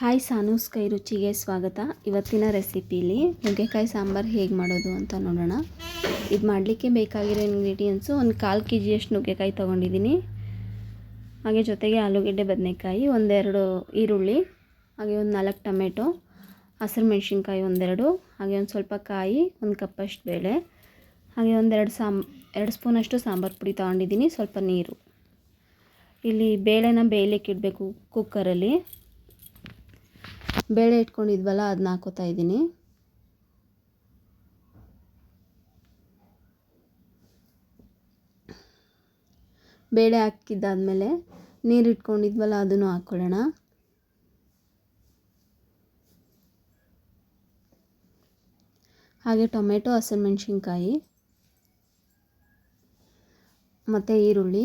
Hi ಸಾನೂಸ್ ಕೈ ರುಚಿಗೆ ಸ್ವಾಗತ. ಇವತ್ತಿನ ರೆಸಿಪೀಲಿ ನುಗ್ಗೆಕಾಯಿ ಸಾಂಬಾರು ಹೇಗೆ ಮಾಡೋದು ಅಂತ ನೋಡೋಣ. ಇದು ಮಾಡಲಿಕ್ಕೆ ಬೇಕಾಗಿರೋ ಇಂಗ್ರೀಡಿಯೆಂಟ್ಸು ಒಂದು ಕಾಲು ಕೆ ಜಿಯಷ್ಟು ನುಗ್ಗೆಕಾಯಿ ತೊಗೊಂಡಿದ್ದೀನಿ. ಹಾಗೆ ಜೊತೆಗೆ ಆಲೂಗೆಡ್ಡೆ ಬದನೆಕಾಯಿ, ಒಂದೆರಡು ಈರುಳ್ಳಿ, ಹಾಗೆ ಒಂದು ನಾಲ್ಕು ಟೊಮೆಟೊ, ಹಸಿರು ಮೆಣಸಿನ್ಕಾಯಿ ಒಂದೆರಡು, ಹಾಗೆ ಒಂದು ಸ್ವಲ್ಪ ಕಾಯಿ, ಒಂದು ಕಪ್ಪಷ್ಟು ಬೇಳೆ, ಹಾಗೆ ಒಂದೆರಡು ಸಾಂಬ್ ಎರಡು ಸ್ಪೂನಷ್ಟು ಸಾಂಬಾರು ಪುಡಿ ತೊಗೊಂಡಿದ್ದೀನಿ, ಸ್ವಲ್ಪ ನೀರು. ಇಲ್ಲಿ ಬೇಳೆನ ಬೇಯಲಿಕ್ಕೆ ಇಡಬೇಕು ಕುಕ್ಕರಲ್ಲಿ ಬೇಳೆ ಇಟ್ಕೊಂಡಿದ್ವಲ್ಲ ಅದನ್ನ ಹಾಕೋತಾ ಇದ್ದೀನಿ. ಬೇಳೆ ಹಾಕಿದ್ದಾದಮೇಲೆ ನೀರು ಇಟ್ಕೊಂಡಿದ್ವಲ್ಲ, ಅದನ್ನು ಹಾಕ್ಕೊಳ್ಳೋಣ ಹಾಗೆ ಟೊಮೆಟೊ ಹಸಿಮೆಣ್ಸಿನ್ಕಾಯಿ ಮತ್ತು ಈರುಳ್ಳಿ,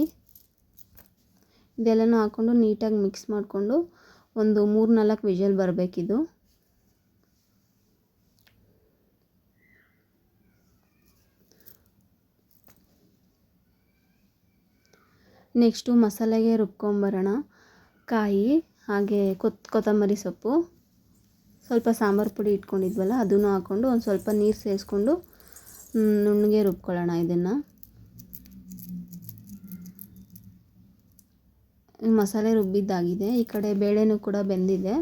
ಇದೆಲ್ಲನೂ ಹಾಕ್ಕೊಂಡು ನೀಟಾಗಿ ಮಿಕ್ಸ್ ಮಾಡಿಕೊಂಡು ಒಂದು ಮೂರು ನಾಲ್ಕು ವಿಷಲ್ ಬರಬೇಕಿದು. ನೆಕ್ಸ್ಟು ಮಸಾಲೆಗೆ ರುಬ್ಕೊಂಬರೋಣ. ಕಾಯಿ, ಹಾಗೆ ಕೊತ್, ಕೊತ್ತಂಬರಿ ಸೊಪ್ಪು. ಸ್ವಲ್ಪ ಸಾಂಬಾರು ಪುಡಿ ಇಟ್ಕೊಂಡಿದ್ವಲ್ಲ, ಅದನ್ನು ಹಾಕ್ಕೊಂಡು ಒಂದು ಸ್ವಲ್ಪ ನೀರು ಸೇರಿಸ್ಕೊಂಡು ನುಣ್ಣಗೆ ರುಬ್ಕೊಳ್ಳೋಣ ಇದನ್ನು. ಮಸಾಲೆ ರುಬ್ಬಿದ್ದಾಗಿದೆ. ಈ ಕಡೆ ಬೇಳೆನೂ ಕೂಡ ಬೆಂದಿದೆ.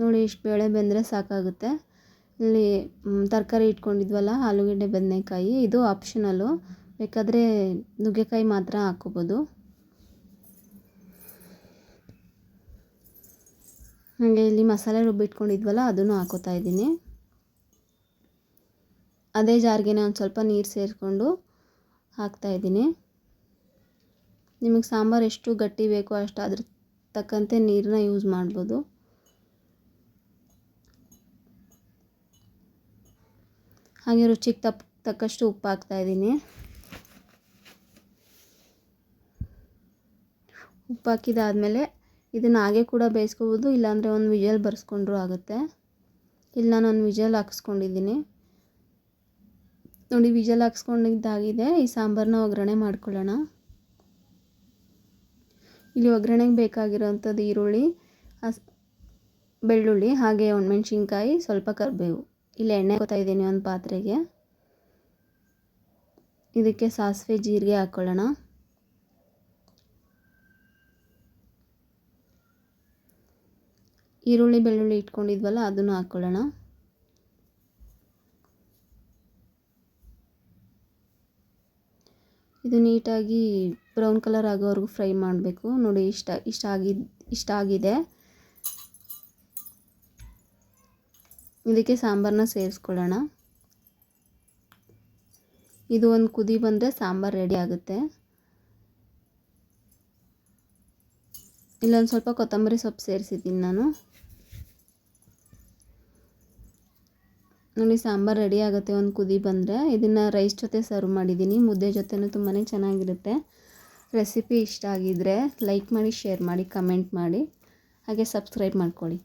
ನೋಡಿ, ಇಷ್ಟು ಬೇಳೆ ಬೆಂದರೆ ಸಾಕಾಗುತ್ತೆ. ಇಲ್ಲಿ ತರಕಾರಿ ಇಟ್ಕೊಂಡಿದ್ವಲ್ಲ, ಆಲೂಗಡ್ಡೆ ಬದನೆಕಾಯಿ. ಇದು ಆಪ್ಷನಲ್ಲು ಬೇಕಾದರೆ ನುಗ್ಗೆಕಾಯಿ ಮಾತ್ರ ಹಾಕ್ಕೋಬೋದು. ಹಾಗೆ ಇಲ್ಲಿ ಮಸಾಲೆ ರುಬ್ಬಿಟ್ಕೊಂಡಿದ್ವಲ್ಲ ಅದನ್ನು ಹಾಕೋತಾ ಇದ್ದೀನಿ. ಅದೇ ಜಾರ್ಗೆ ಒಂದು ಸ್ವಲ್ಪ ನೀರು ಸೇರಿಕೊಂಡು ಹಾಕ್ತಾಯಿದ್ದೀನಿ ನಿಮಗೆ ಸಾಂಬಾರು ಎಷ್ಟು ಗಟ್ಟಿ ಬೇಕೋ ಅಷ್ಟು ಅದ್ರ ತಕ್ಕಂತೆ ನೀರನ್ನ ಯೂಸ್ ಮಾಡ್ಬೋದು. ಹಾಗೆ ರುಚಿಗೆ ತಪ್ಪ ತಕ್ಕಷ್ಟು ಉಪ್ಪು ಹಾಕ್ತಾಯಿದ್ದೀನಿ ಉಪ್ಪು ಹಾಕಿದಾದಮೇಲೆ ಇದನ್ನು ಹಾಗೆ ಕೂಡ ಬೇಯಿಸ್ಕೋಬೋದು, ಇಲ್ಲಾಂದರೆ ಒಂದು ವಿಜಲ್ ಬರ್ಸ್ಕೊಂಡ್ರೂ ಆಗುತ್ತೆ. ಇಲ್ಲಿ ನಾನು ಒಂದು ವಿಜಲ್ ಹಾಕ್ಸ್ಕೊಂಡಿದ್ದೀನಿ. ನೋಡಿ, ವಿಜಲ್ ಹಾಕ್ಸ್ಕೊಂಡಿದ್ದಾಗಿದೆ. ಈ ಸಾಂಬಾರನ್ನ ಒಗ್ಗರಣೆ ಮಾಡ್ಕೊಳ್ಳೋಣ. ಇಲ್ಲಿ ಒಗ್ಗರಣೆಗೆ ಬೇಕಾಗಿರೋವಂಥದ್ದು ಈರುಳ್ಳಿ ಬೆಳ್ಳುಳ್ಳಿ, ಹಾಗೆ ಒಣಮೆಣ್ಸಿನ್ಕಾಯಿ, ಸ್ವಲ್ಪ ಕರಿಬೇವು. ಇಲ್ಲಿ ಎಣ್ಣೆ ಹಾಕೋತಾ ಇದ್ದೀನಿ ಒಂದು ಪಾತ್ರೆಗೆ. ಇದಕ್ಕೆ ಸಾಸಿವೆ ಜೀರಿಗೆ ಹಾಕ್ಕೊಳ್ಳೋಣ. ಈರುಳ್ಳಿ, ಬೆಳ್ಳುಳ್ಳಿ ಇಟ್ಕೊಂಡಿದ್ವಲ್ಲ, ಅದನ್ನು ಹಾಕ್ಕೊಳ್ಳೋಣ. ಇದು ನೀಟಾಗಿ ಬ್ರೌನ್ ಕಲರ್ ಆಗೋವರೆಗೂ ಫ್ರೈ ಮಾಡಬೇಕು. ನೋಡಿ, ಇಷ್ಟ ಇಷ್ಟ ಆಗಿದ್ದು ಇಷ್ಟ ಆಗಿದೆ. ಇದಕ್ಕೆ ಸಾಂಬಾರನ್ನ ಸೇರಿಸ್ಕೊಳ್ಳೋಣ. ಇದು ಒಂದು ಕುದಿ ಬಂದರೆ ಸಾಂಬಾರು ರೆಡಿ ಆಗುತ್ತೆ. ಇಲ್ಲೊಂದು ಸ್ವಲ್ಪ ಕೊತ್ತಂಬರಿ ಸೊಪ್ಪು ಸೇರಿಸಿದ್ದೀನಿ ನಾನು. ನೋಡಿ, ಸಾಂಬಾರು ರೆಡಿ ಆಗುತ್ತೆ. ಒಂದು ಕುದಿ ಬಂದರೆ ಇದನ್ನು ರೈಸ್ ಜೊತೆ ಸರ್ವ್ ಮಾಡಿದ್ದೀನಿ. ಮುದ್ದೆ ಜೊತೆನೂ ತುಂಬಾ ಚೆನ್ನಾಗಿರುತ್ತೆ. ರೆಸಿಪಿ ಇಷ್ಟ ಆಗಿದ್ದರೆ ಲೈಕ್ ಮಾಡಿ ಶೇರ್ ಮಾಡಿ ಕಮೆಂಟ್ ಮಾಡಿ. ಹಾಗೆ ಸಬ್ಸ್ಕ್ರೈಬ್ ಮಾಡ್ಕೊಳ್ಳಿ.